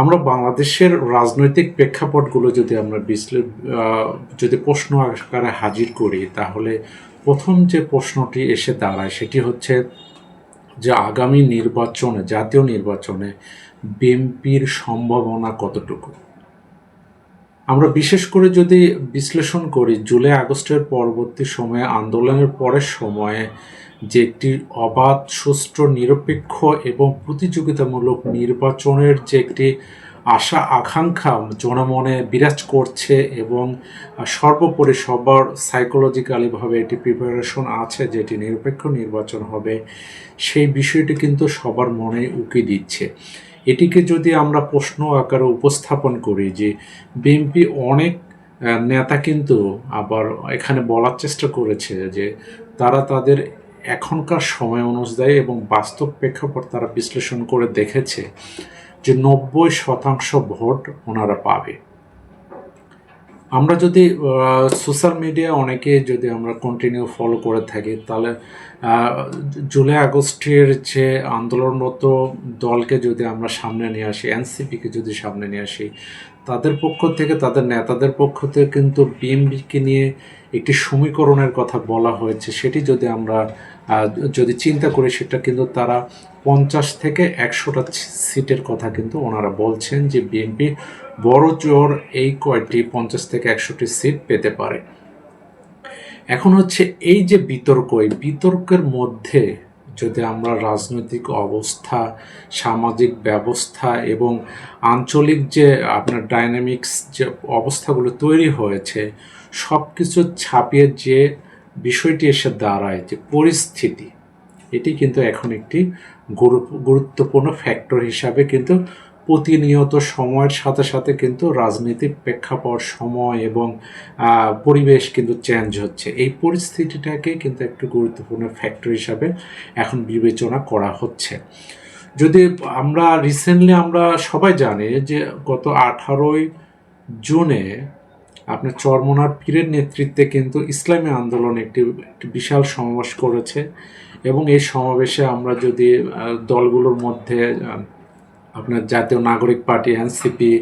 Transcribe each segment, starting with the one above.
আমরা বাংলাদেশের রাজনৈতিক প্রেক্ষাপটগুলো যদি আমরা বিশ্লে যদি প্রশ্ন আকারে হাজির করি, তাহলে প্রথম যে প্রশ্নটি এসে দাঁড়ায় সেটি হচ্ছে যে আগামী নির্বাচনে, জাতীয় নির্বাচনে বিএনপির সম্ভাবনা কতটুকু? আমরা বিশেষ করে যদি বিশ্লেষণ করি, জুলাই আগস্টের পরবর্তী সময়ে আন্দোলনের পরের সময়ে যে একটি অবাধ, সুষ্ঠু, নিরপেক্ষ এবং প্রতিযোগিতামূলক নির্বাচনের যে একটি আশা, আকাঙ্ক্ষা জনমনে বিরাজ করছে এবং সর্বোপরি সবার সাইকোলজিক্যালিভাবে এটি প্রিপারেশন আছে যেটি নিরপেক্ষ নির্বাচন হবে, সেই বিষয়টি কিন্তু সবার মনে উকি দিচ্ছে। এটিকে যদি আমরা প্রশ্ন আকারে উপস্থাপন করি যে বিএনপি অনেক নেতা কিন্তু আবার এখানে বলার চেষ্টা করেছে যে তারা তাদের এখনকার সময় অনুযায়ী এবং বাস্তব প্রেক্ষাপট তারা বিশ্লেষণ করে দেখেছে যে নব্বই শতাংশ ভোট ওনারা পাবে। আমরা যদি সোশ্যাল মিডিয়া অনেকে যদি আমরা কন্টিনিউ ফলো করে থাকি, তাহলে জুলাই আগস্টের যে আন্দোলনরত দলকে যদি আমরা সামনে নিয়ে আসি এনসিপিকে যদি সামনে নিয়ে আসি, তাদের পক্ষ থেকে, তাদের নেতাদের পক্ষ থেকে কিন্তু বিএমবিকে নিয়ে একটি সমীকরণের কথা বলা হয়েছে, সেটি যদি আমরা যদি চিন্তা করি, সেটা কিন্তু তারা পঞ্চাশ থেকে একশোটা সিটের কথা কিন্তু ওনারা বলছেন যে বিএনপি বড় জোর এই কয়টি পঞ্চাশ থেকে একশোটি সিট পেতে পারে। এখন হচ্ছে এই যে বিতর্ক, এই বিতর্কের মধ্যে যদি আমরা রাজনৈতিক অবস্থা, সামাজিক ব্যবস্থা এবং আঞ্চলিক যে আপনার ডাইনামিক্স যে অবস্থাগুলো তৈরি হয়েছে সব কিছু ছাপিয়ে যে বিষয়টি এসে দাঁড়ায়, যে পরিস্থিতি, এটি কিন্তু এখন একটি গুরু- গুরুত্বপূর্ণ ফ্যাক্টর হিসাবে কিন্তু প্রতিনিয়ত সময়ের সাথে সাথে কিন্তু রাজনীতির প্রেক্ষাপট, সময় এবং পরিবেশ কিন্তু চেঞ্জ হচ্ছে। এই পরিস্থিতিটাকে কিন্তু একটু গুরুত্বপূর্ণ ফ্যাক্টর হিসাবে এখন বিবেচনা করা হচ্ছে। যদি আমরা রিসেন্টলি আমরা সবাই জানি যে গত আঠারোই জুনে আপনার চরমনার পীরের নেতৃত্বে কিন্তু ইসলামী আন্দোলন একটি একটি বিশাল সমাবেশ করেছে এবং এই সমাবেশে আমরা যদি দলগুলোর মধ্যে আপনার জাতীয় নাগরিক পার্টি, এনসিপি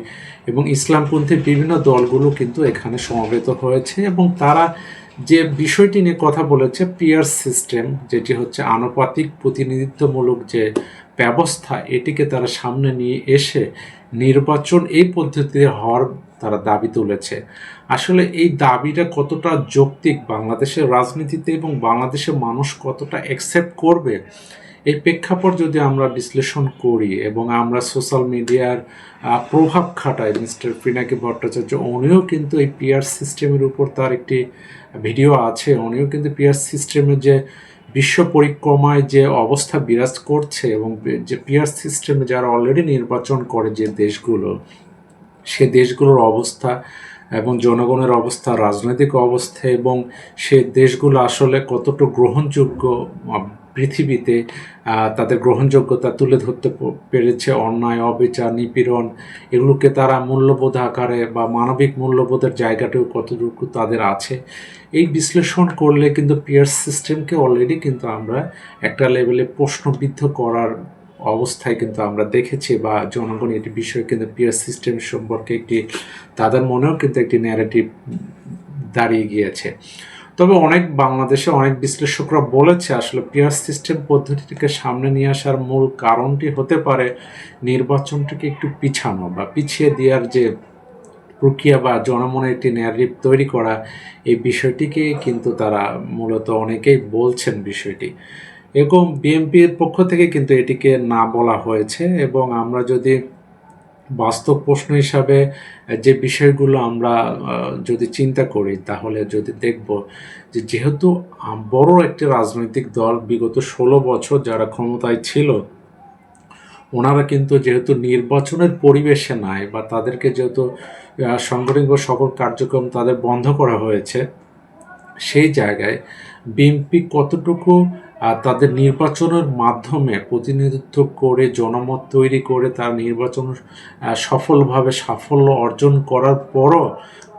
এবং ইসলামপন্থী বিভিন্ন দলগুলো কিন্তু এখানে সমবেত হয়েছে এবং তারা যে বিষয়টি নিয়ে কথা বলেছে পিয়ার সিস্টেম যেটি হচ্ছে আনুপাতিক প্রতিনিধিত্বমূলক যে ব্যবস্থা, এটিকে তারা সামনে নিয়ে এসে নির্বাচন এই পদ্ধতিতে হওয়ার তারা দাবি তুলেছে। আসলে এই দাবিটা কতটা যৌক্তিক? বাংলাদেশের রাজনীতিতে এবং বাংলাদেশের মানুষ কতটা অ্যাকসেপ্ট করবে? এই প্রেক্ষাপট যদি আমরা বিশ্লেষণ করি এবং আমরা সোশ্যাল মিডিয়ার প্রভাব খাটাই, মিস্টার পিনাকি ভট্টাচার্য, উনিও কিন্তু এই পিয়ার সিস্টেমের উপর তার একটি ভিডিও আছে, উনিও কিন্তু পিয়ার সিস্টেমের যে বিশ্ব পরিক্রমায় যে অবস্থা বিরাজ করছে এবং যে পিয়ার সিস্টেমে যারা অলরেডি নির্বাচন করে যে দেশগুলো সে দেশগুলোর অবস্থা এবং জনগণের অবস্থা, রাজনৈতিক অবস্থা এবং সে দেশগুলো আসলে কতটুকু গ্রহণযোগ্য পৃথিবীতে তাদের গ্রহণযোগ্যতা তুলে ধরতে পেরেছে অন্যায়, অবিচার, নিপীড়ন, এগুলোকে তারা মূল্যবোধ আকারে বা মানবিক মূল্যবোধের জায়গাটাও কতটুকু তাদের আছে, এই বিশ্লেষণ করলে কিন্তু পিয়ার সিস্টেমকে অলরেডি কিন্তু আমরা একটা লেভেলে প্রশ্নবিদ্ধ করার অবস্থায় কিন্তু আমরা দেখেছি বা জনগণ এটি বিষয়ে কিন্তু পিয়ার সিস্টেম সম্পর্কে একটি, তাদের মনেও কিন্তু একটি ন্যারেটিভ দাঁড়িয়ে গিয়েছে। তবে অনেক বাংলাদেশে অনেক বিশ্লেষকরা বলেছে, আসলে পিয়ার সিস্টেম পদ্ধতিটিকে সামনে নিয়ে আসার মূল কারণটি হতে পারে নির্বাচনটিকে একটু পিছানো বা পিছিয়ে দেওয়ার যে প্রক্রিয়া বা জনমনে একটি ন্যারেটিভ তৈরি করা, এই বিষয়টিকে কিন্তু তারা মূলত অনেকেই বলছেন বিষয়টি। এবং বিএনপির পক্ষ থেকে কিন্তু এটিকে না বলা হয়েছে এবং আমরা যদি বাস্তব প্রশ্ন হিসাবে যে বিষয়গুলো আমরা যদি চিন্তা করি, তাহলে যদি দেখব যে যেহেতু বড় একটি রাজনৈতিক দল বিগত ষোলো বছর যারা ক্ষমতায় ছিল, ওনারা কিন্তু যেহেতু নির্বাচনের পরিবেশে নাই বা তাদেরকে যেহেতু সাংগঠনিক বা সকল কার্যক্রম তাদের বন্ধ করা হয়েছে, সেই জায়গায় বিএনপি কতটুকু তাদের নির্বাচনের মাধ্যমে প্রতিনিধিত্ব করে, জনমত তৈরি করে তার নির্বাচন সফলভাবে সাফল্য অর্জন করার পরও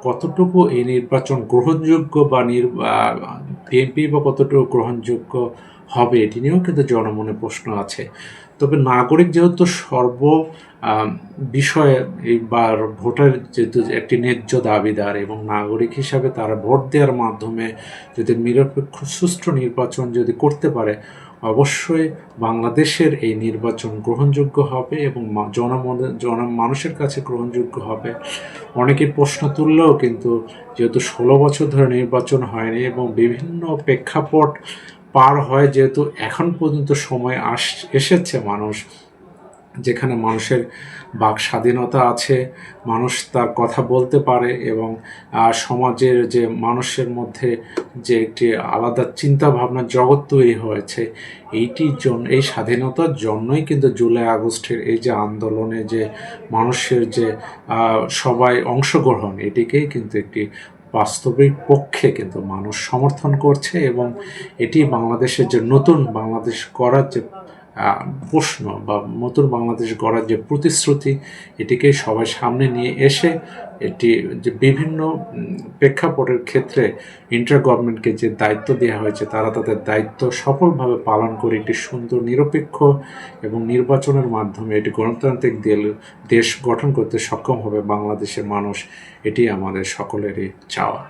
কতটুকু এই নির্বাচন গ্রহণযোগ্য বা বিএনপি বা কতটুকু গ্রহণযোগ্য হবে এটি নিয়েও কিন্তু জনমনে প্রশ্ন আছে। তবে নাগরিক যেহেতু সর্ব বিষয়ে এইবার ভোটার যেহেতু একটি ন্যায্য দাবিদার এবং নাগরিক হিসাবে তারা ভোট দেওয়ার মাধ্যমে যদি নিরপেক্ষ, সুষ্ঠু নির্বাচন যদি করতে পারে অবশ্যই বাংলাদেশের এই নির্বাচন গ্রহণযোগ্য হবে এবং জনমন জন মানুষের কাছে গ্রহণযোগ্য হবে। অনেকে প্রশ্ন তুললেও কিন্তু যেহেতু ষোলো বছর ধরে নির্বাচন হয়নি এবং বিভিন্ন প্রেক্ষাপট পার হয়, যেহেতু এখন পর্যন্ত সময় আস, এসেছে মানুষ যেখানে মানুষের বাক স্বাধীনতা আছে, মানুষ তার কথা বলতে পারে এবং সমাজের যে মানুষের মধ্যে যে একটি আলাদা চিন্তা ভাবনা জগৎ তৈরি হয়েছে, এইটির জন্য এই স্বাধীনতার জন্যই কিন্তু জুলাই আগস্টের এই যে আন্দোলনে যে মানুষের যে সবাই অংশগ্রহণ, এটিকেই কিন্তু একটি বাস্তবিক পক্ষে কিন্তু মানুষ সমর্থন করছে এবং এটি বাংলাদেশের যে নতুন বাংলাদেশ করার যে প্রশ্ন বা নতুন বাংলাদেশ গড়ার যে প্রতিশ্রুতি, এটিকে সবাই সামনে নিয়ে এসে এটি যে বিভিন্ন প্রেক্ষাপটের ক্ষেত্রে ইন্টার গভর্নমেন্টকে যে দায়িত্ব দেওয়া হয়েছে, তারা তাদের দায়িত্ব সফলভাবে পালন করে একটি সুন্দর নিরপেক্ষ এবং নির্বাচনের মাধ্যমে এটি গণতান্ত্রিক দেশ গঠন করতে সক্ষম হবে বাংলাদেশের মানুষ, এটি আমাদের সকলেরই চাওয়া।